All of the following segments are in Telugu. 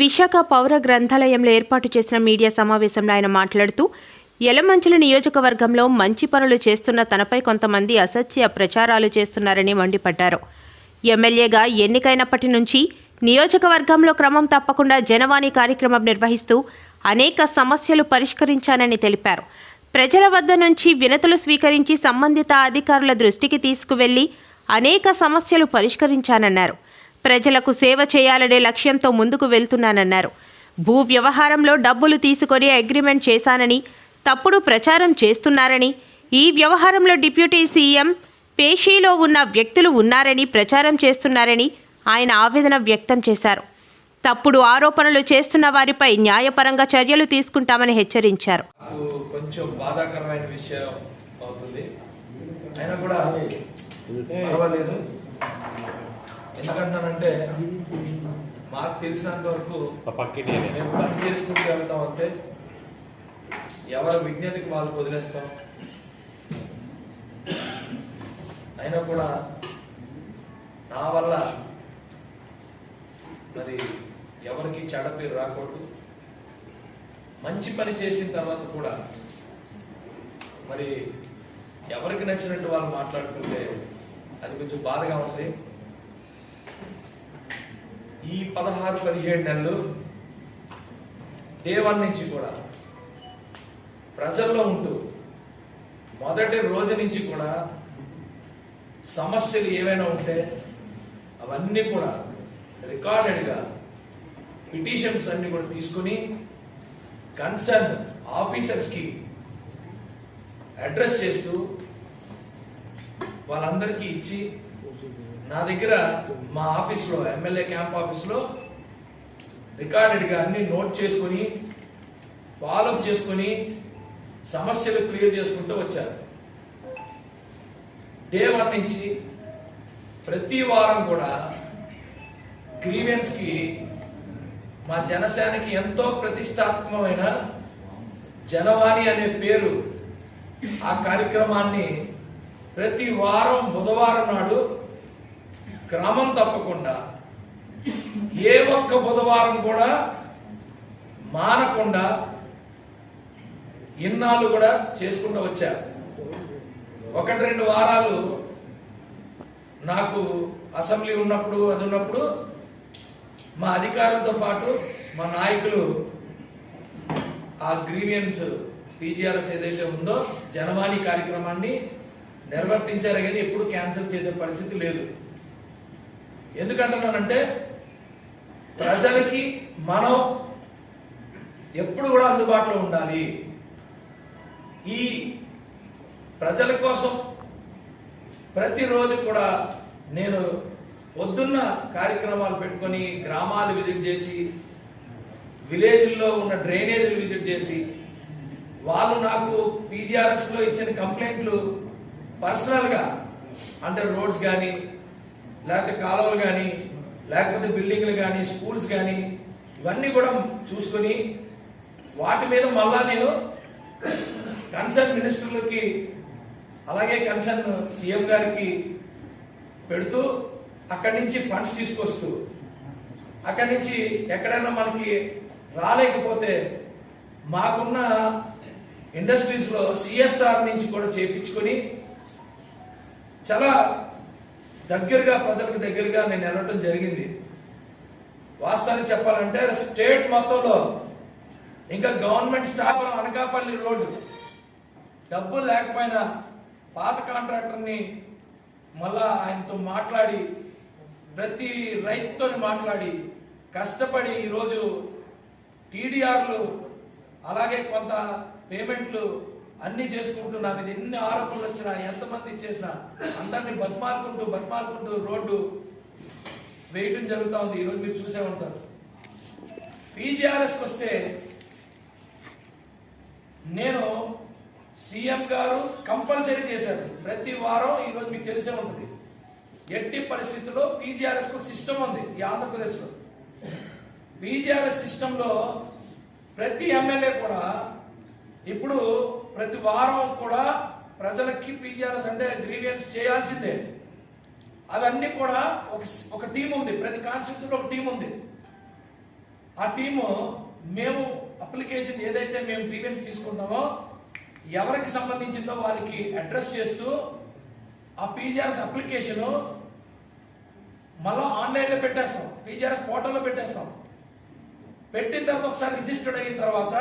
విశాఖ పౌర గ్రంథాలయంలో ఏర్పాటు చేసిన మీడియా సమావేశంలో ఆయన మాట్లాడుతూ ఎలమంచుల నియోజకవర్గంలో మంచి పనులు చేస్తున్న తనపై కొంతమంది అసత్య ప్రచారాలు చేస్తున్నారని మండిపడ్డారు. ఎమ్మెల్యేగా ఎన్నికైనప్పటి నుంచి నియోజకవర్గంలో క్రమం తప్పకుండా జనవాణి కార్యక్రమం నిర్వహిస్తూ అనేక సమస్యలు పరిష్కరించానని తెలిపారు. ప్రజల వద్ద నుంచి వినతులు స్వీకరించి సంబంధిత అధికారుల దృష్టికి తీసుకువెళ్ళి అనేక సమస్యలు పరిష్కరించానన్నారు. ప్రజలకు సేవ చేయాలనే లక్ష్యంతో ముందుకు వెళ్తున్నానన్నారు. భూ వ్యవహారంలో డబ్బులు తీసుకొని అగ్రిమెంట్ చేశానని తప్పుడు ప్రచారం చేస్తున్నారని ఈ వ్యవహారంలో డిప్యూటీ సీఎం పేషీలో ఉన్న వ్యక్తులు ఉన్నారని ప్రచారం చేస్తున్నారని ఆయన ఆవేదన వ్యక్తం చేశారు. తప్పుడు ఆరోపణలు చేస్తున్న వారిపై న్యాయపరంగా చర్యలు తీసుకుంటామని హెచ్చరించారు. కొంచెం బాధాకరమైన విషయం అవుతుంది. అయినా కూడా పర్వాలేదు. ఎందుకంటానంటే మాకు తెలిసినంత వరకు మేము పని చేసుకుంటూ వెళ్తాం అంటే ఎవరి విజ్ఞతకి వాళ్ళు వదిలేస్తాం. అయినా కూడా నా వల్ల మరి ఎవరికి చెడ పేరు రాకూడదు. మంచి పని చేసిన తర్వాత కూడా మరి ఎవరికి నచ్చినట్టు వాళ్ళు మాట్లాడుకుంటే అది కొంచెం బాధగా ఉంది. ఈ పదహారు పదిహేడు నెలలు డే నుంచి కూడా ప్రజల్లో ఉంటూ మొదటి రోజు నుంచి కూడా సమస్యలు ఏవైనా ఉంటే అవన్నీ కూడా రికార్డెడ్గా పిటిషన్స్ అన్ని కూడా తీసుకుని కన్సర్న్ ఆఫీసర్స్కి అడ్రస్ చేస్తూ వాళ్ళందరికీ ఇచ్చి నా దగ్గర మా ఆఫీస్లో ఎమ్మెల్యే క్యాంప్ ఆఫీస్లో రికార్డెడ్గా అన్ని నోట్ చేసుకొని ఫాలోఅప్ చేసుకొని సమస్యలు క్లియర్ చేసుకుంటూ వచ్చారు. డే వన్ నుంచి ప్రతి వారం కూడా గ్రీవెన్స్కి మా జనసేనకి ఎంతో ప్రతిష్టాత్మకమైన జనవాణి అనే పేరు ఆ కార్యక్రమాన్ని ప్రతి వారం బుధవారం నాడు క్రమం తప్పకుండా ఏ ఒక్క బుధవారం కూడా మానకుండా ఇన్నాళ్ళు కూడా చేసుకుంటూ వచ్చారు. ఒకటి రెండు వారాలు నాకు అసెంబ్లీ ఉన్నప్పుడు అది ఉన్నప్పుడు మా అధికారులతో పాటు మా నాయకులు ఆ గ్రీవియన్స్ పీజీఆర్ఎస్ ఏదైతే ఉందో జనవాణి కార్యక్రమాన్ని నిర్వర్తించారు కానీ ఎప్పుడు క్యాన్సిల్ చేసే పరిస్థితి లేదు. ఎందుకంటున్నానంటే ప్రజలకి మనం ఎప్పుడు కూడా అందుబాటులో ఉండాలి. ఈ ప్రజల కోసం ప్రతిరోజు కూడా నేను పొద్దున్న కార్యక్రమాలు పెట్టుకొని గ్రామాలు విజిట్ చేసి విలేజ్ల్లో ఉన్న డ్రైనేజీలు విజిట్ చేసి వాళ్ళు నాకు పీజీఆర్ఎస్లో ఇచ్చిన కంప్లైంట్లు పర్సనల్గా అంటే రోడ్స్ కానీ లేకపోతే కాలువలు కానీ లేకపోతే బిల్డింగ్లు కానీ స్కూల్స్ కానీ ఇవన్నీ కూడా చూసుకొని వాటి మీద మళ్ళా నేను కన్సర్న్ మినిస్టర్లకి అలాగే కన్సర్న్ సీఎం గారికి పెడుతూ అక్కడి నుంచి ఫండ్స్ తీసుకొస్తూ అక్కడి నుంచి ఎక్కడైనా మనకి రాలేకపోతే మాకున్న ఇండస్ట్రీస్లో సిఎస్ఆర్ నుంచి కూడా చేపించుకొని చాలా దగ్గరగా ప్రజలకు దగ్గరగా నేను వెళ్ళటం జరిగింది. వాస్తవానికి చెప్పాలంటే స్టేట్ మొత్తంలో ఇంకా గవర్నమెంట్ స్టాఫ్ అనకాపల్లి రోడ్డు. డబ్బులు లేకపోయినా పాత కాంట్రాక్టర్ని మళ్ళా ఆయనతో మాట్లాడి ప్రతి రైతుతో మాట్లాడి కష్టపడి ఈరోజు టీడీఆర్లు అలాగే కొంత పేమెంట్లు అన్ని చేసుకుంటూ నా మీద ఎన్ని ఆరోపణలు వచ్చినా ఎంతమంది ఇచ్చేసినా అందరినీ బతిమాలుకుంటూ బతిమాలుకుంటూ రోడ్డు వేయడం జరుగుతూ ఉంది. ఈరోజు మీరు చూసే ఉంటారు. పీజీఆర్ఎస్కి వస్తే నేను సీఎం గారు కంపల్సరీ చేశారు. ప్రతి వారం ఈరోజు మీకు తెలిసే ఉంటుంది. ఎట్టి పరిస్థితుల్లో పీజీఆర్ఎస్కు సిస్టమ్ ఉంది ఈ ఆంధ్రప్రదేశ్లో. పీజీఆర్ఎస్ సిస్టంలో ప్రతి ఎమ్మెల్యే కూడా ఇప్పుడు ప్రతి వారం కూడా ప్రజలకి పీజీఆర్ఎస్ అంటే గ్రీవియన్స్ చేయాల్సిందే. అవన్నీ కూడా ఒక ఒక టీం ఉంది. ప్రతి కాన్స్టిట్యూన్సీలో ఒక టీం ఉంది. ఆ టీము మేము అప్లికేషన్ ఏదైతే మేము గ్రీవియన్స్ తీసుకుంటామో ఎవరికి సంబంధించిందో వారికి అడ్రస్ చేస్తూ ఆ పీజీఆర్ఎస్ అప్లికేషను మళ్ళా ఆన్లైన్లో పెట్టేస్తాం. పీజీఆర్ఎస్ పోర్టల్లో పెట్టేస్తాం. పెట్టిన తర్వాత ఒకసారి రిజిస్టర్డ్ అయిన తర్వాత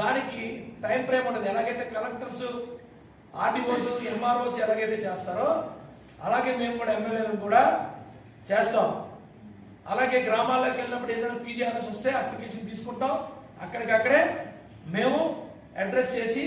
దానికి టైం ఫ్రేమ్ ఉంటుంది ఎలాగైతే కలెక్టర్స్ ఆర్డీఓస్ ఎంఆర్ఓస్ ఎలాగైతే చేస్తారో అలాగే మేము కూడా ఎమ్మెల్యేలను కూడా చేస్తాం. అలాగే గ్రామాల్లోకి వెళ్ళినప్పుడు ఏదైనా పీజీఆర్ఎస్ వస్తే అప్లికేషన్ తీసుకుంటాం. అక్కడికక్కడే మేము అడ్రస్ చేసి